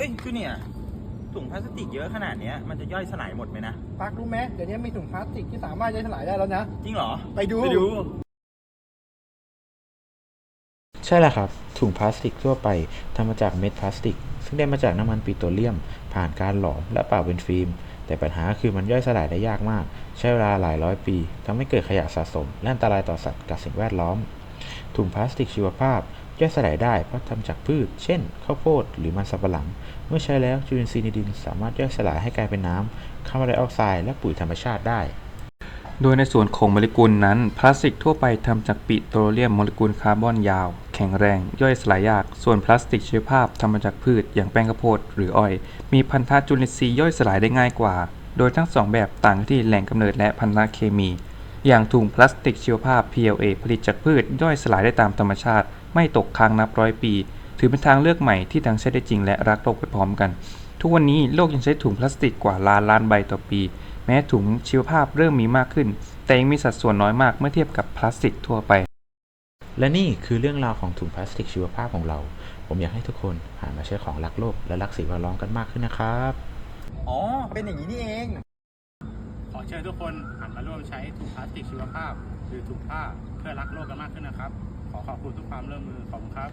อ้ยคือเนี่ยถุงพลาสติกเยอะขนาดเนี้ยมันจะย่อยสลายหมดไหมนะปักรู้ไหมเดี๋ยวนี้มีถุงพลาสติกที่สามารถย่อยสลายได้แล้วนะ จริงเหรอ ไปดู ไปดู ใช่แล้วครับ ถุงพลาสติกทั่วไปทำมาจากเม็ดพลาสติก ซึ่งได้มาจากน้ำมันปิโตรเลียม ผ่านการหลอมและเป่าเป็นฟิล์ม แต่ปัญหาคือมันย่อยสลายได้ยากมาก ใช้เวลาหลายร้อยปีทำให้เกิดขยะสะสม และอันตรายต่อสัตว์กับสิ่งแวดล้อม ถุงพลาสติกชีวภาพย่อยสลายได้เพราะทำจากพืช เช่น ข้าวโพดหรือมันสำปะหลัง เมื่อใช้แล้วจุลินทรีย์ในดินสามารถย่อยสลายให้กลายเป็นน้ำคาร์บอนไดออกไซด์และปุ๋ยธรรมชาติได้ โดยในส่วนของโมเลกุลนั้น พลาสติกทั่วไปทำจากปิโตรเลียมโมเลกุลคาร์บอนยาว แข็งแรง ย่อยสลายยาก ส่วนพลาสติกชีวภาพทำมาจากพืช อย่างแป้งข้าวโพดหรืออ้อย มีพันธะจุลินทรีย์ย่อยสลายได้ง่ายกว่า โดยทั้งสองแบบต่างที่แหล่งกำเนิดและพันธะเคมี อย่างถุงพลาสติกชีวภาพ PLA ผลิตจากพืชย่อยสลายได้ตามธรรมชาติ ไม่ตกค้างนับร้อยปี ถือเป็นทางเลือกใหม่ที่ทั้งใช้ได้จริงและรักโลกไปพร้อมกัน ทุกวันนี้โลกยังใช้ถุงพลาสติกกว่าล้านล้านใบต่อปี แม้ถุงชีวภาพเริ่มมีมากขึ้น แต่ยังมีสัดส่วนน้อยมากเมื่อเทียบกับพลาสติกทั่วไป และนี่คือเรื่องราวของถุงพลาสติกชีวภาพของเรา ผมอยากให้ทุกคนหันมาใช้ของรักโลกและรักสิ่งแวดล้อมกันมากขึ้นนะครับ อ๋อ เป็นอย่างนี้นี่เองข อเชิญทุกคนหันมาร่วมใช้ถุงพลาสติกชีวภาพ หรือถุงผ้าเพื่อรักโลกกันมากขึ้นนะครับ ขอขอบคุณทุกความร่วมมือขอบคุณครับ